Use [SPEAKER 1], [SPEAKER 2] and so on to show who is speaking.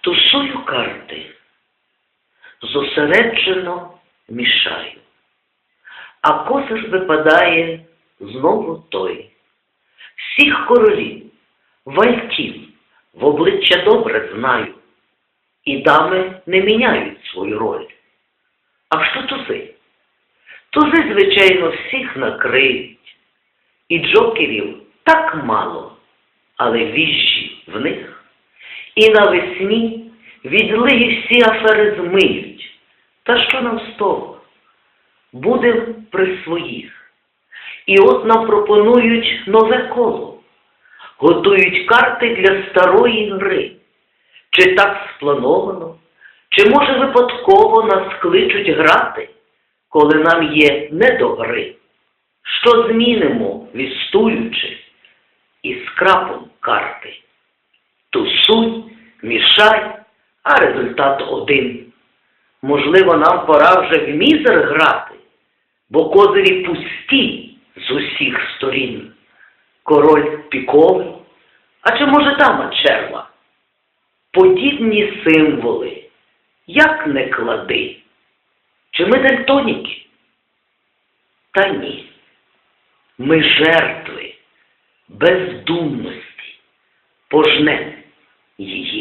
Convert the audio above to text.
[SPEAKER 1] Тусую карти, зосереджено мішаю, а козир випадає знову той. Всіх королів, вальтів в обличчя добре знаю, і дами не міняють свою роль. А що тузи? Тузи, звичайно, всіх накриють, і джокерів так мало, але віжжі в них. І навесні відлиги всі афери змиють. Та що нам з того? Будем при своїх. І от нам пропонують нове коло. Готують карти для старої гри. Чи так сплановано, чи може випадково нас кличуть грати, коли нам є не до гри? Що змінимо, відстуючи, і скрапом карти? Тусуй, мішай, а результат один. Можливо, нам пора вже в мізер грати, бо козирі пусті з усіх сторін. Король піковий, а чи може дама черва? Подібні символи, як не клади. Чи ми дальтоніки? Та ні. Ми жертви бездумності, пожнем її.